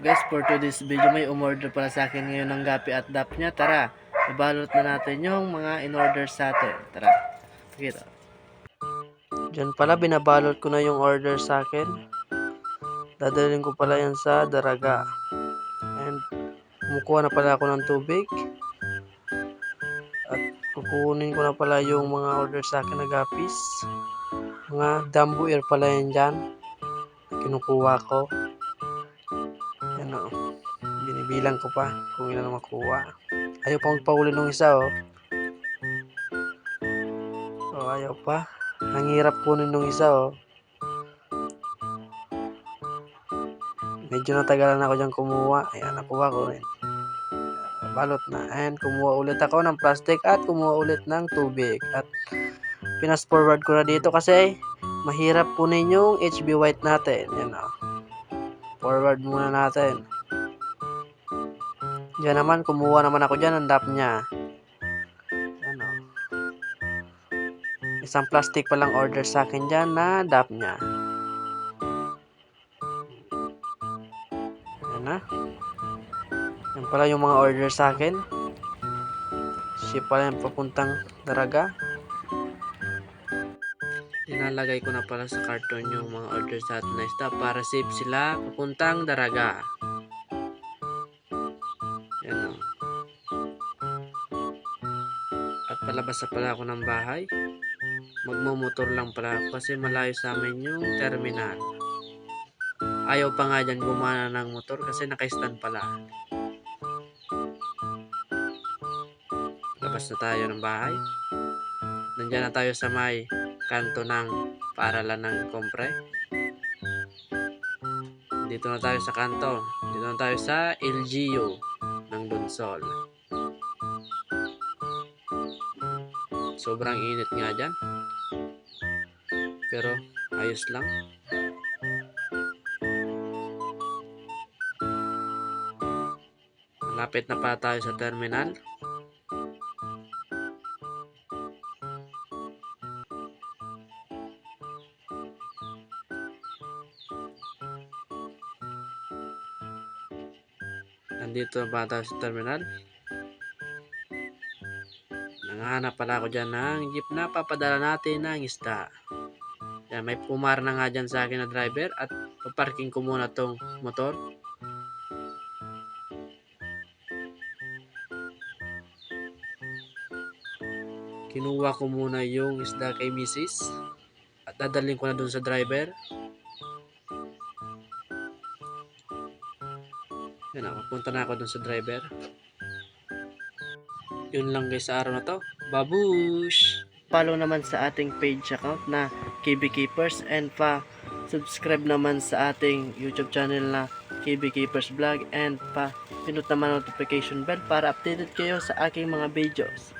Guys, for today's video may umorder pala sa akin ngayon ng gapi at dap niya. Tara, ibalot na natin yung mga in-order sa atin. Tara, kita. Diyan pala, binabalot ko na yung order sa akin. Dadalhin ko pala yan sa Daraga. And kumukuha na pala ako ng tubig. At kukunin ko na pala yung mga order sa akin na gapis. Mga dambu ear pala yan dyan. Kinukuha ko. Binibilang ko pa kung ilan na makuha. Ayaw pa magpahuli nung isa oh. Oh, ayaw pa. Ang hirap kunin nung isa oh. Medyo natagalan ako dyan kumuha. Ayan, nakuha ko rin. Balot na. And kumuha ulit ako ng plastic at kumuha ulit ng tubig. At pinas forward ko na dito kasi mahirap kunin yung HB white natin. Yan o. Forward muna natin. Diyan naman, kumuha naman ako dyan ng dap niya. Yan o. Isang plastic pa lang order sa akin dyan na dap niya. Yan na. Yan pala yung mga order sa akin. Ship pala yung papuntang Daraga. Inalagay ko na pala sa karton yung mga order sa atin na isda para safe sila papuntang Daraga. Palabas na pala ako ng bahay. Magmumotor lang pala ako kasi malayo sa amin yung terminal. Ayaw pa nga dyan gumana ng motor kasi naka-stand pala. Labas na tayo ng bahay. Nandiyan na tayo sa may kanto ng paaralan ng kompre. Dito na tayo sa kanto. Dito na tayo sa LGU ng Donsol. Sobrang init nga dyan. Pero ayos lang. Malapit na pa tayo sa terminal. Nandito na ba tayo sa terminal? Nangahanap pala ako dyan ng jeep na papadala natin ng isda. Yan, may pumar na nga dyan sa akin na driver at paparking ko muna tong motor. Kinuha ko muna yung isda kay Mrs. At dadalhin ko na dun sa driver. Yan papunta na ako dun sa driver. Yun lang guys sa araw na to. Babush! Follow naman sa ating page account na KB Keepers and pa subscribe naman sa ating YouTube channel na KB Keepers Vlog and pa pinut naman notification bell para updated kayo sa aking mga videos.